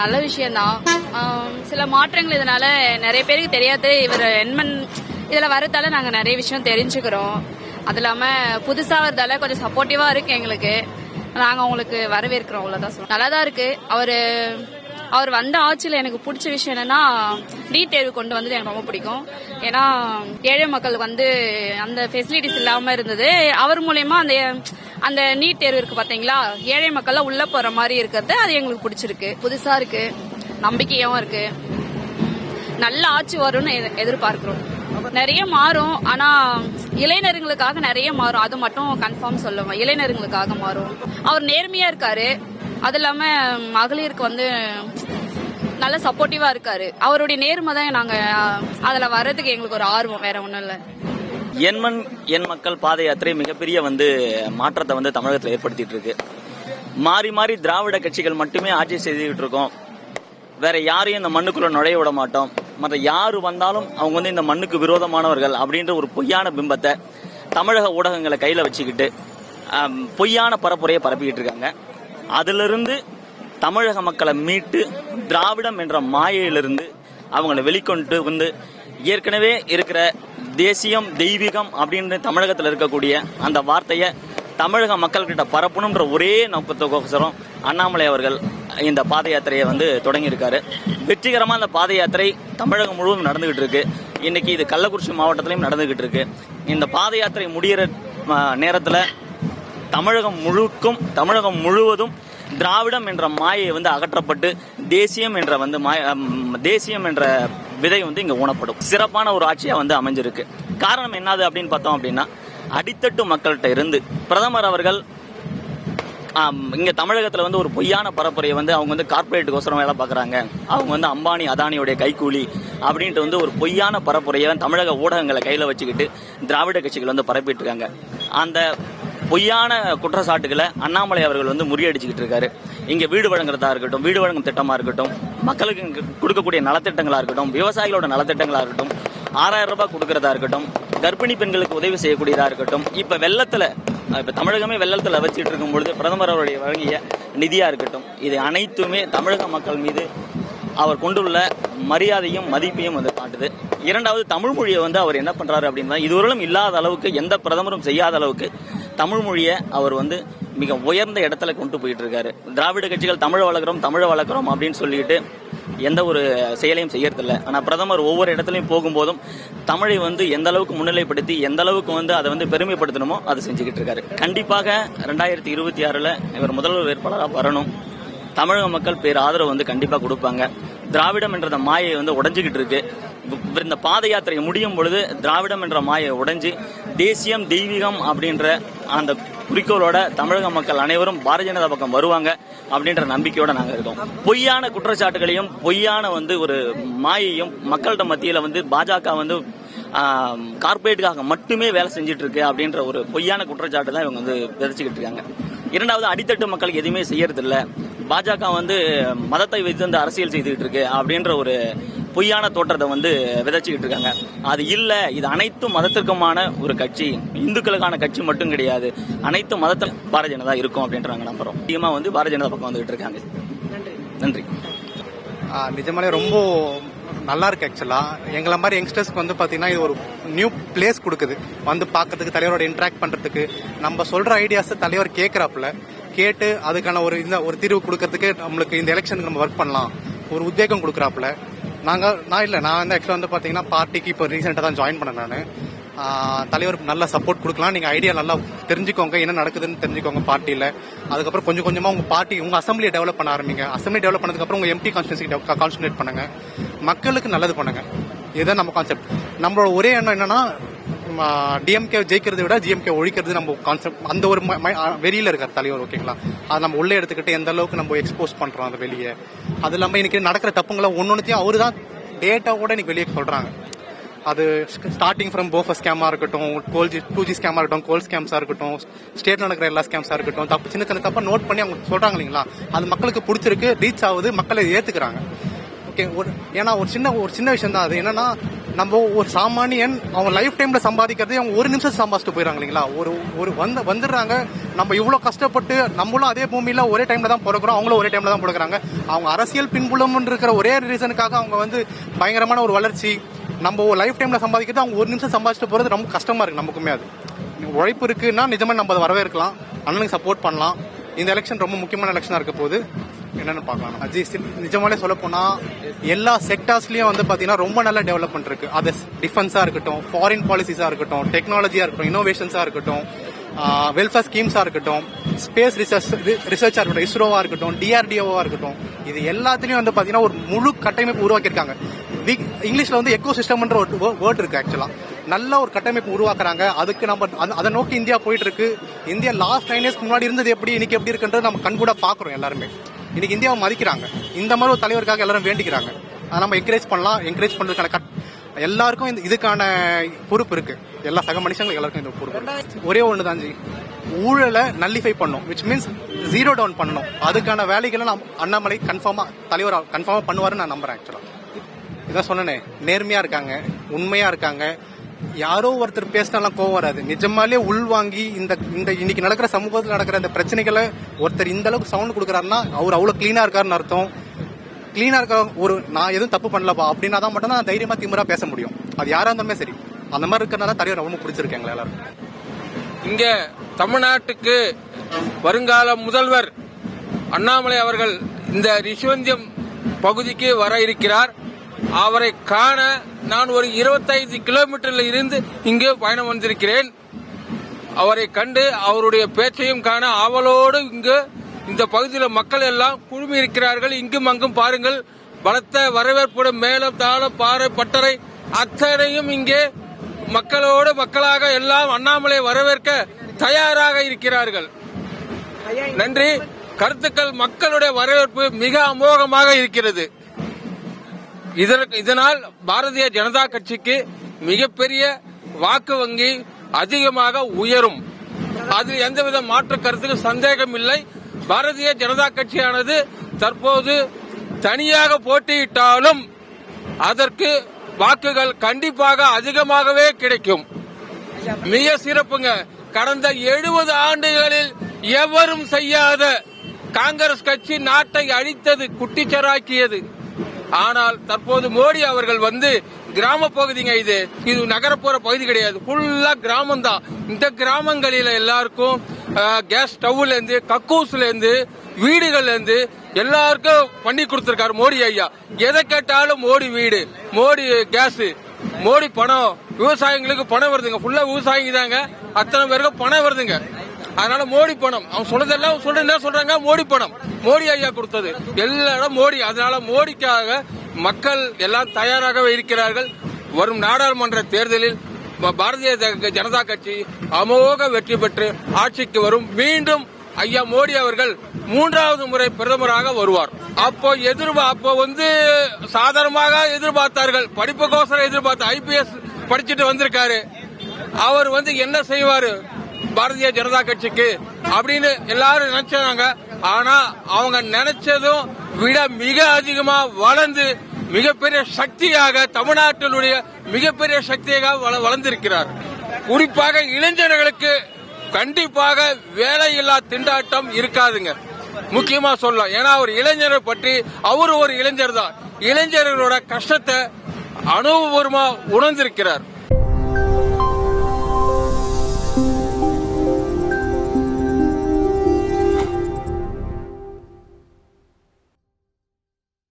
நல்ல விஷயம்தான். சில மாற்றங்கள் இதனால நிறைய பேருக்கு தெரியாது. இவர் என்மன் இதுல வரதால நாங்க நிறைய விஷயம் தெரிஞ்சுக்கிறோம். அது இல்லாம புதுசா வரதால கொஞ்சம் சப்போர்ட்டிவா இருக்கு எங்களுக்கு. நாங்க உங்களுக்கு வரவேற்கிறோம் அவ்வளவுதான் சொல்லுவோம் நல்லா தான் இருக்கு. அவரு அவர் வந்த ஆட்சியில் எனக்கு பிடிச்ச விஷயம் என்னன்னா நீட் தேர்வு கொண்டு வந்தது எனக்கு ரொம்ப பிடிக்கும். ஏன்னா ஏழை மக்களுக்கு வந்து அந்த ஃபெசிலிட்டிஸ் இல்லாம இருந்தது. அவர் மூலயமா அந்த அந்த நீட் தேர்வு இருக்கு பாத்தீங்களா? ஏழை மக்கள்லாம் உள்ள போற மாதிரி இருக்கிறது அது எங்களுக்கு பிடிச்சிருக்கு. புதுசா இருக்கு. நம்பிக்கையாவும் இருக்கு. நல்ல ஆட்சி வரும்னு எதிர்பார்க்கிறோம். நிறைய மாறும். ஆனா இளைஞர்களுக்காக நிறைய மாறும். அது மட்டும் கன்ஃபார்ம் சொல்லுவேன். இளைஞர்களுக்காக மாறும். அவர் நேர்மையா இருக்காரு. அது இல்லாம மகளிருக்கு வந்து நல்ல சப்போர்ட்டிவா இருக்காரு. அவருடைய நேர்மை தான் நாங்க அதுல வர்றதுக்கு எங்களுக்கு ஒரு ஆர்வம். வேற ஒண்ணும் இல்லை. எண்மண் எண் மக்கள் பாத யாத்திரை மிகப்பெரிய வந்து மாற்றத்தை வந்து தமிழகத்தில் ஏற்படுத்திட்டு இருக்கு. மாறி மாறி திராவிட கட்சிகள் மட்டுமே ஆட்சி செய்துகிட்டு இருக்கோம். வேற யாரையும் இந்த மண்ணுக்குள்ள நுழைய விட மாட்டோம். மற்ற யாரு வந்தாலும் அவங்க வந்து இந்த மண்ணுக்கு விரோதமானவர்கள் அப்படின்ற ஒரு பொய்யான பிம்பத்தை தமிழக ஊடகங்களை கையில வச்சுக்கிட்டு பொய்யான பரப்புரையை பரப்பிக்கிட்டு இருக்காங்க. அதிலிருந்து தமிழக மக்களை மீட்டு திராவிடம் என்ற மாயையிலிருந்து அவங்களை வெளிக்கொண்டு வந்து ஏற்கனவே இருக்கிற தேசியம் தெய்வீகம் அப்படின்னு தமிழகத்தில் இருக்கக்கூடிய அந்த வார்த்தையை தமிழக மக்கள்கிட்ட பரப்பணுன்ற ஒரே நோக்கத்துக்கோசரம் அண்ணாமலை அவர்கள் இந்த பாத யாத்திரையை வந்து தொடங்கியிருக்காரு. வெற்றிகரமாக அந்த பாத யாத்திரை தமிழகம் முழுவதும் நடந்துகிட்டு இருக்கு. இன்னைக்கு இது கள்ளக்குறிச்சி மாவட்டத்திலையும் நடந்துகிட்டு இருக்கு. இந்த பாத யாத்திரை முடியிற நேரத்தில் தமிழகம் முழுக்கும் தமிழகம் முழுவதும் திராவிடம் என்ற மாயை வந்து அகற்றப்பட்டு தேசியம் என்ற வந்து மாய- தேசியம் என்ற விதை வந்து இங்க ஊனப்படும். சிறப்பான ஒரு ஆட்சியா வந்து அமைஞ்சிருக்கு. காரணம் என்னது அப்படின்னு பார்த்தோம் அப்படின்னா அடித்தட்டு மக்கள்கிட்ட இருந்து பிரதமர் அவர்கள் இங்கே இங்க தமிழகத்துல வந்து ஒரு பொய்யான பரப்புரையை வந்து அவங்க வந்து கார்பரேட்டுக்கோசரம் வேலை பார்க்குறாங்க. அவங்க வந்து அம்பானி அதானியோடைய கைக்கூலி அப்படின்ட்டு வந்து ஒரு பொய்யான பரப்புரையை தமிழக ஊடகங்களை கையில வச்சுக்கிட்டு திராவிட கட்சிகள் வந்து பரப்பிட்டு இருக்காங்க. அந்த பொய்யான குற்றச்சாட்டுகளை அண்ணாமலை அவர்கள் வந்து முறியடிச்சுக்கிட்டு இருக்காரு. இங்க வீடு வழங்குறதா இருக்கட்டும் வீடு வழங்கும் திட்டமா இருக்கட்டும் மக்களுக்கு கொடுக்கக்கூடிய நலத்திட்டங்களாக இருக்கட்டும் விவசாயிகளோட நலத்திட்டங்களாக இருக்கட்டும் ஆறாயிரம் ரூபாய் கொடுக்கறதா இருக்கட்டும் கர்ப்பிணி பெண்களுக்கு உதவி செய்யக்கூடியதாக இருக்கட்டும் இப்போ வெள்ளத்தில் இப்போ தமிழகமே வெள்ளத்தில் வச்சுட்டு இருக்கும் பொழுது பிரதமர் அவருடைய வழங்கிய நிதியாக இருக்கட்டும் இது அனைத்துமே தமிழக மக்கள் மீது அவர் கொண்டுள்ள மரியாதையும் மதிப்பையும் வந்து காட்டுது. இரண்டாவது தமிழ் மொழியை வந்து அவர் என்ன பண்ணுறாரு அப்படின்னா இதுவரையிலும் இல்லாத அளவுக்கு எந்த பிரதமரும் செய்யாத அளவுக்கு தமிழ் மொழியை அவர் வந்து மிக உயர்ந்த இடத்துல கொண்டு போயிட்டு இருக்காரு திராவிட கட்சிகள் தமிழை வளர்க்குறோம் தமிழை வளர்க்குறோம் அப்படின்னு சொல்லிட்டு எந்த ஒரு செயலையும் செய்யறதில்ல. ஆனா பிரதமர் ஒவ்வொரு இடத்துலையும் போகும்போதும் தமிழை வந்து எந்த அளவுக்கு முன்னிலைப்படுத்தி எந்த அளவுக்கு வந்து அதை வந்து பெருமைப்படுத்தணுமோ அதை செஞ்சுக்கிட்டு இருக்காரு கண்டிப்பாக ரெண்டாயிரத்தி இருபத்தி ஆறுல இவர் முதல்வர் வேட்பாளராக வரணும். தமிழக மக்கள் பேர் ஆதரவு வந்து கண்டிப்பா கொடுப்பாங்க. திராவிடம் என்ற மாயை வந்து உடைஞ்சுக்கிட்டு இருக்கு இந்த பாத யாத்திரை முடியும் பொழுது திராவிடம் என்ற மாயை உடைஞ்சு தேசியம் தெய்வீகம் அப்படின்ற அந்த குறிக்கோளோட தமிழக மக்கள் அனைவரும் பாரதிய ஜனதா பக்கம் வருவாங்க அப்படின்ற நம்பிக்கையோட நாங்க இருக்கோம். பொய்யான குற்றச்சாட்டுகளையும் பொய்யான வந்து ஒரு மாயையும் மக்கள்கிட்ட மத்தியில வந்து பாஜக வந்து கார்பரேட்டுக்காக கார்ப்பரேட்டுக்காக மட்டுமே வேலை செஞ்சுட்டு இருக்கு அப்படின்ற ஒரு பொய்யான குற்றச்சாட்டு தான் இவங்க வந்து விதைச்சுக்கிட்டு இருக்காங்க. இரண்டாவது அடித்தட்டு மக்களுக்கு எதுவுமே செய்யறது பாஜக வந்து மதத்தை வைத்து வந்து அரசியல் செய்துகிட்டு இருக்கு அப்படின்ற ஒரு பொய்யான தோற்றத்தை வந்து விதைச்சுக்கிட்டு இருக்காங்க. அது இல்ல இது அனைத்து மதத்திற்குமான ஒரு கட்சி. இந்துக்களுக்கான கட்சி மட்டும் கிடையாது. அனைத்து மதத்தில் பாரதிய ஜனதா இருக்கும் அப்படின்ற நாங்க நம்புறோம். அதிகமா வந்து பாரதிய ஜனதா பக்கம் வந்துகிட்டு இருக்காங்க. நன்றி. நிஜமாலே ரொம்ப நல்லா இருக்கு ஆக்சுவலா எங்களை மாதிரி யங்ஸ்டர்ஸ்க்கு வந்து பாத்தீங்கன்னா இது ஒரு நியூ பிளேஸ் கொடுக்குது. வந்து பார்க்கறதுக்கு தலைவரோட இன்டராக்ட் பண்றதுக்கு. நம்ம சொல்ற ஐடியாஸ் தலைவர் கேட்கறாப்புல கேட்டு அதுக்கான ஒரு இந்த ஒரு தீர்வு கொடுக்கறதுக்கு நம்மளுக்கு இந்த எலெக்ஷனுக்கு நம்ம ஒர்க் பண்ணலாம். ஒரு உத்வேகம் கொடுக்குறாப்புல. நாங்கள் நான் இல்லை நான் வந்து ஆக்சுவலாக வந்து பார்த்தீங்கன்னா பார்ட்டிக்கு இப்போ ரீசெண்டாக தான் ஜாயின் பண்ணேன் நான். தலைவர் நல்ல சப்போர்ட் கொடுக்கலாம். நீங்கள் ஐடியா நல்லா தெரிஞ்சுக்கோங்க என்ன நடக்குதுன்னு தெரிஞ்சுக்கோங்க பார்ட்டியில் அதுக்கப்புறம் கொஞ்சம் கொஞ்சமாக உங்கள் பார்ட்டி உங்க அசம்பிளியை டெவலப் பண்ண ஆரம்பிங்க. அசம்பிளி டெவலப் பண்ணதுக்கப்புறம் உங்கள் எம்பி கான்ஸ்டியூன்சி கான்சன்ட்ரேட் பண்ணுங்கள் மக்களுக்கு நல்லது பண்ணுங்கள் இதுதான் நம்ம கான்செப்ட் நம்மளோட ஒரே எண்ணம் என்னன்னா டிஎம்கே ஜெயிக்கிறதை விட ஜிஎம்கே ஒழிக்கிறது நம்ம கான்செப்ட் அந்த ஒரு ம- ம- வெளியில இருக்கார் தலைவர் ஓகேங்களா அதை நம்ம உள்ளே எடுத்துக்கிட்டு எந்த அளவுக்கு நம்ம எக்ஸ்போஸ் பண்றோம் அந்த வெளியே? அது இல்லாமல் இன்னைக்கு நடக்கிற தப்புங்களை ஒன்னொன்னுத்தையும் அவரு தான் டேட்டாவோட இன்னைக்கு வெளியே சொல்றாங்க. அது ஸ்டார்டிங் ஃப்ரம் போஃபர் ஸ்கேமா இருக்கட்டும் கோல் ஜி டூ ஜி ஸ்கேமா இருக்கட்டும் கோல் ஸ்கேம்ஸா இருக்கட்டும் ஸ்டேட் நடக்கிற எல்லா ஸ்கேம்ஸா இருக்கட்டும் தப்பு சின்ன சின்ன தப்பா நோட் பண்ணி அவங்க சொல்றாங்க இல்லைங்களா? அது மக்களுக்கு பிடிச்சிருக்கு ரீச் ஆகுது மக்களை ஏத்துக்கிறாங்க. ஓகே ஒரு ஏன்னா ஒரு சின்ன ஒரு சின்ன விஷயம் தான் அது. என்னன்னா நம்ம ஒரு சாமானியன் அவங்க லைஃப் டைம்ல சம்பாதிக்கிறதே அவங்க ஒரு நிமிஷம் சம்பாதிச்சுட்டு போயிடறாங்க இல்லைங்களா? ஒரு ஒரு வந்து வந்துடுறாங்க. நம்ம இவ்வளோ கஷ்டப்பட்டு நம்மளும் அதே பூமியில் ஒரே டைம்ல தான் பிறக்கிறோம் அவங்களும் ஒரே டைம்ல தான் பிறக்கிறாங்க. அவங்க அரசியல் பின்புலம் இருக்கிற ஒரே ரீசனுக்காக அவங்க வந்து பயங்கரமான ஒரு வளர்ச்சி நம்ம ஒரு லைஃப் டைம்ல சம்பாதிக்கிறது அவங்க ஒரு நிமிஷம் சம்பாதிச்சுட்டு போகிறது ரொம்ப கஷ்டமா இருக்கு நமக்குமே அது. உழைப்பு இருக்குன்னா நிஜமா நம்ம அதை வரவேற்கலாம் அண்ணனுக்கு சப்போர்ட் பண்ணலாம். இந்த எலெக்ஷன் ரொம்ப முக்கியமான எலெக்ஷனாக இருக்க போது என்னன்னு பார்க்கலாம் அஜித் நிஜமாலே சொல்ல போனா எல்லா செக்டார்ஸ்லயும் வந்து பாத்தீங்கன்னா ரொம்ப நல்ல டெவலப்மெண்ட் இருக்கு. அது டிஃபென்ஸா இருக்கட்டும் ஃபாரின் பாலிசிஸா இருக்கட்டும் டெக்னாலஜியா இருக்கட்டும் இன்னோவேஷன்ஸா இருக்கட்டும் வெல்ஃபேர் ஸ்கீம்ஸா இருக்கட்டும் ஸ்பேஸ் ரிசர்ச் ரிசர்ச்சா இருக்கட்டும் இஸ்ரோவா இருக்கட்டும் டிஆர்டிஓவா இருக்கட்டும் இது எல்லாத்துலயும் வந்து பாத்தீங்கன்னா ஒரு முழு கட்டமைப்பு உருவாக்கியிருக்காங்க. Big- இங்கிலீஷ்ல வந்து எக்கோ சிஸ்டம்ன்ற ஒரு வேர்ட் இருக்கு ஆக்சுவலா நல்ல ஒரு கட்டமைப்பு உருவாக்குறாங்க. அதுக்கு நம்ம அதை நோக்கி இந்தியா போயிட்டு இருக்கு. இந்தியா லாஸ்ட் நைன் இயர்ஸ்க்கு முன்னாடி இருந்தது எப்படி இன்னைக்கு எப்படி இருக்குன்றது நம்ம கண்கூட பாக்குறோம் எல்லாருமே. இன்னைக்கு இந்தியாவை மதிக்கிறாங்க. இந்த மாதிரி ஒரு தலைவருக்காக எல்லாரும் வேண்டிக்கிறாங்க. அதை நம்ம என்கரேஜ் பண்ணலாம். என்கரேஜ் பண்றதுக்கான கட் எல்லாருக்கும் இந்த- இதுக்கான பொறுப்பு இருக்கு. எல்லா சக மனுஷங்களுக்கு எல்லாருக்கும் இந்த பொறுப்பு. ஒரே ஒன்று தான் ஜி. ஊழலை நல்லிஃபை பண்ணும் விச் மீன்ஸ் ஜீரோ டவுன் பண்ணணும். அதுக்கான வேலைகளை நாம் அண்ணாமலை கன்ஃபார்மா தலைவர் கன்ஃபார்மா பண்ணுவாருன்னு நான் நம்புறேன் ஆக்சுவலா இதான் சொன்னனே. நேர்மையா இருக்காங்க உண்மையா இருக்காங்க. யாரோ ஒருத்தர் பேசினாலாம் கோவம் வராது. நிஜமாலே உள்வாங்கி இந்த இந்த இன்னைக்கு நடக்கிற சமூகத்தில் நடக்கிற இந்த பிரச்சனைகளை ஒருத்தர் இந்த அளவுக்கு சவுண்ட் கொடுக்குறாருன்னா அவர் அவ்வளோ கிளீனா இருக்காருன்னு அர்த்தம். கிளீனா இருக்க ஒரு நான் எதுவும் தப்பு பண்ணலப்பா அப்படின்னா தான் மட்டும் தான் தைரியமா திமிரா பேச முடியும். அது யாரா இருந்தாலுமே சரி. அந்த மாதிரி இருக்கிறனால தலைவர் ரொம்ப பிடிச்சிருக்கு எல்லாரும். இங்க தமிழ்நாட்டுக்கு வருங்கால முதல்வர் அண்ணாமலை அவர்கள் இந்த ரிஷிவந்தியம் பகுதிக்கு வர இருக்கிறார். அவரை காண நான் ஒரு 25 கிலோமீட்டர்ல இருந்து இங்கே பயணம் வந்திருக்கிறேன். அவரை கண்டு அவருடைய பேச்சையும் காண ஆவலோடு இங்கு இந்த பகுதியில் மக்கள் எல்லாம் குழுமி இருக்கிறார்கள் இங்கும் அங்கும் பாருங்கள் பலத்த வரவேற்புடன் மேலம் தாளம் பாறை பட்டறை அத்தனையும் இங்கே மக்களோடு மக்களாக எல்லாம் அண்ணாமலை வரவேற்க தயாராக இருக்கிறார்கள். நன்றி. கருத்துக்கள் மக்களுடைய வரவேற்பு மிக அமோகமாக இருக்கிறது. இதற்கு இதனால் பாரதிய ஜனதா கட்சிக்கு மிகப்பெரிய வாக்கு வங்கி அதிகமாக உயரும். அதில் எந்தவித மாற்று கருத்துக்கு சந்தேகம் இல்லை. பாரதிய ஜனதா கட்சியானது தற்போது தனியாக போட்டியிட்டாலும் அதற்கு வாக்குகள் கண்டிப்பாக அதிகமாகவே கிடைக்கும். மிக சிறப்புங்க. கடந்த எழுபது ஆண்டுகளில் எவரும் செய்யாத காங்கிரஸ் கட்சி நாட்டை அழித்தது குட்டிச்சராக்கியது. ஆனால் தற்போது மோடி அவர்கள் வந்து கிராம பகுதிங்க இது. இது நகரப்புற பகுதி கிடையாது. ஃபுல்லா கிராமம் தான் இந்த கிராமங்களில எல்லாருக்கும் கேஸ் ஸ்டவ்ல இருந்து கக்கூஸ்ல இருந்து வீடுகள்ல இருந்து எல்லாருக்கும் பண்ணி கொடுத்திருக்காரு மோடி ஐயா. எதை கேட்டாலும் மோடி வீடு மோடி கேஸ் மோடி பணம். விவசாயிங்களுக்கு பணம் வருதுங்க. ஃபுல்லா விவசாயிங்க தாங்க. அத்தனை பேருக்கு பணம் வருதுங்க. அதனால மோடி பணம். அவன் சொல்றதெல்லாம் சொல்ற என்ன சொல்றாங்க? மோடி பணம். மோடி ஐயா கொடுத்தது. எல்லா இடம் மோடி. அதனால மோடிக்காக மக்கள் எல்லாம் தயாராகவே இருக்கிறார்கள். வரும் நாடாளுமன்ற தேர்தலில் பாரதிய ஜ- ஜனதா கட்சி அமோக வெற்றி பெற்று ஆட்சிக்கு வரும். மீண்டும் ஐயா மோடி அவர்கள் மூன்றாவது முறை பிரதமராக வருவார். அப்போ எதிர்பா அப்போ வந்து சாதாரணமாக எதிர்பார்த்தார்கள். படிப்புக்கோசரம் எதிர்பார்த்த ஐபிஎஸ் படிச்சுட்டு வந்திருக்காரு. அவர் வந்து என்ன செய்வாரு? பாரதிய ஜனதா கட்சிக்கு அப்படின்னு எல்லாரும் நினைச்சாங்க. ஆனா அவங்க நினைச்சதும் விட மிக அதிகமா வளர்ந்து மிகப்பெரிய சக்தியாக தமிழ்நாட்டினுடைய மிகப்பெரிய சக்தியாக வள- வளர்ந்திருக்கிறார். குறிப்பாக இளைஞர்களுக்கு கண்டிப்பாக வேலையில்லா திண்டாட்டம் இருக்காதுங்க. முக்கியமா சொல்லலாம். ஏன்னா அவர் இளைஞரை பற்றி அவர் ஒரு இளைஞர் தான் இளைஞர்களோட கஷ்டத்தை அனுபவபூர்வமா உணர்ந்திருக்கிறார்.